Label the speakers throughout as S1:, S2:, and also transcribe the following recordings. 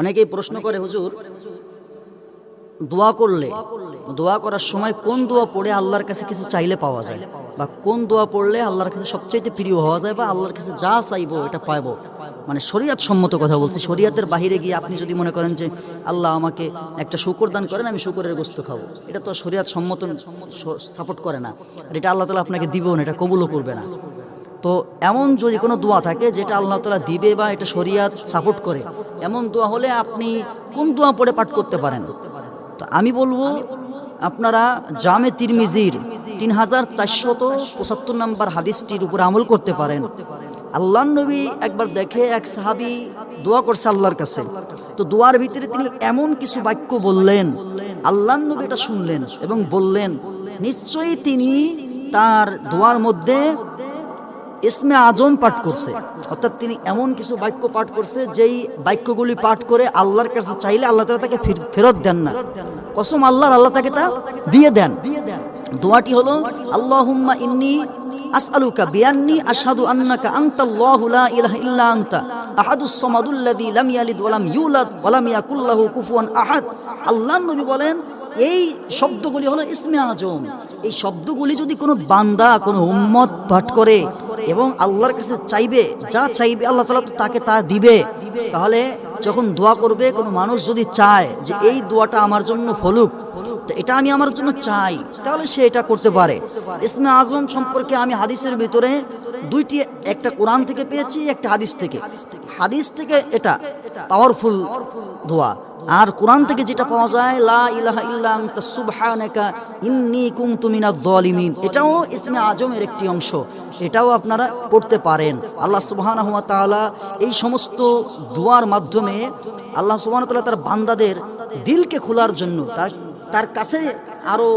S1: অনেকেই প্রশ্ন করে, হুজুর, দোয়া করলে, দোয়া করার সময় কোন দোয়া পড়ে আল্লাহর কাছে কিছু চাইলে পাওয়া যায়? বা কোন দোয়া পড়লে আল্লাহর কাছে সবচাইতে প্রিয় হওয়া যায় বা আল্লাহর কাছে যা চাইব এটা পাইবো? মানে শরিয়াত সম্মত কথা বলছি। শরিয়াতের বাহিরে গিয়ে আপনি যদি মনে করেন যে, আল্লাহ আমাকে একটা শুকর দান করেন, আমি শুকরের গোস্ত খাব। এটা তো শরিয়াত সম্মত সাপোর্ট করে না। আর এটা আল্লাহ তালা আপনাকে দিবেও না, এটা কবুলও করবে না। তো এমন যদি কোনো দোয়া থাকে যেটা আল্লাহ তালা দিবে বা এটা শরিয়াত সাপোর্ট করে, এমন দোয়া হলে আপনি কোন দোয়া পড়ে পাঠ করতে পারেন? তো আমি বলব, আপনারা জামে তিরমিজির তিন হাজার চারশত পঁচাত্তর নম্বর হাদিসটির উপর আমল করতে পারেন। আল্লাহ নবী একবার দেখে এক সাহাবি দোয়া করছে আল্লাহর কাছে। তো দোয়ার ভিতরে তিনি এমন কিছু বাক্য বললেন আল্লাহ নবী এটা শুনলেন এবং বললেন, নিশ্চয়ই তিনি তার দোয়ার মধ্যে ইসমে আজম পাঠ করছে। অর্থাৎ তিনি এমন কিছু বাক্য পাঠ করছে, যেই বাক্যগুলি পাঠ করে আল্লাহর কাছে চাইলে আল্লাহ তালা তাকে ফির- ফেরত দেন না। কসম আল্লাহর, আল্লাহ তাকে তা দিয়ে দেন। দোয়াটি হলো, আল্লাহুম্মা ইন্নি আসআলুকা বিআন্নি আশহাদু আন্নাকা আনতাল্লাহু লা ইলাহা ইল্লা আনতা। আহাদুস সামাদুল্লাযী লাম ইয়ালিদ ওয়া লাম ইউলাদ ওয়া লাম ইয়াকুল লাহু কুফুয়ান আহাদ। আল্লাহর নবী বলেন, এই শব্দগুলি হলো ইসমে আজম। এই শব্দগুলি যদি কোনো বান্দা, কোনো উম্মত পাঠ করে এবং আল্লাহর কাছে চাইবে, যা চাইবে আল্লাহ তালা তাকে তা দিবে। তাহলে যখন দোয়া করবে, কোনো মানুষ যদি চায় যে এই দোয়াটা আমার জন্য ফলুক তো এটা আমি আমার জন্য চাই। তাহলে সে এটা করতে পারে। ইসমে আজম সম্পর্কে আমি হাদিসের ভিতরে দুইটি, একটা কোরআন থেকে পেয়েছি, একটা হাদিস থেকে। হাদিস থেকে এটা পাওয়ারফুল দোয়া। আর কোরআন থেকে যেটা পাওয়া যায়, লা ইলাহা ইল্লা আনতা সুবহানাকা ইন্নী কুনতু মিনাজ জালিমিন এটাও ইসমে আজমের একটি অংশ। এটাও আপনারা পড়তে পারেন। আল্লাহ সুবহানাহু ওয়া তাআলা এই সমস্ত দোয়ার মাধ্যমে আল্লাহ সুবহানাহু ওয়া তাআলা তার বান্দাদের দিলকে খোলার জন্য, তার তার কাছে আরও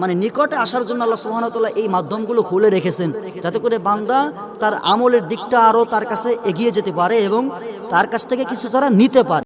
S1: মানে নিকটে আসার জন্য আল্লাহ সুবহানাহু এই মাধ্যমগুলো খুলে রেখেছেন, যাতে করে বান্দা তার আমলের দিকটা আরও তার কাছে এগিয়ে যেতে পারে এবং তার কাছ থেকে কিছু তারা নিতে পারে।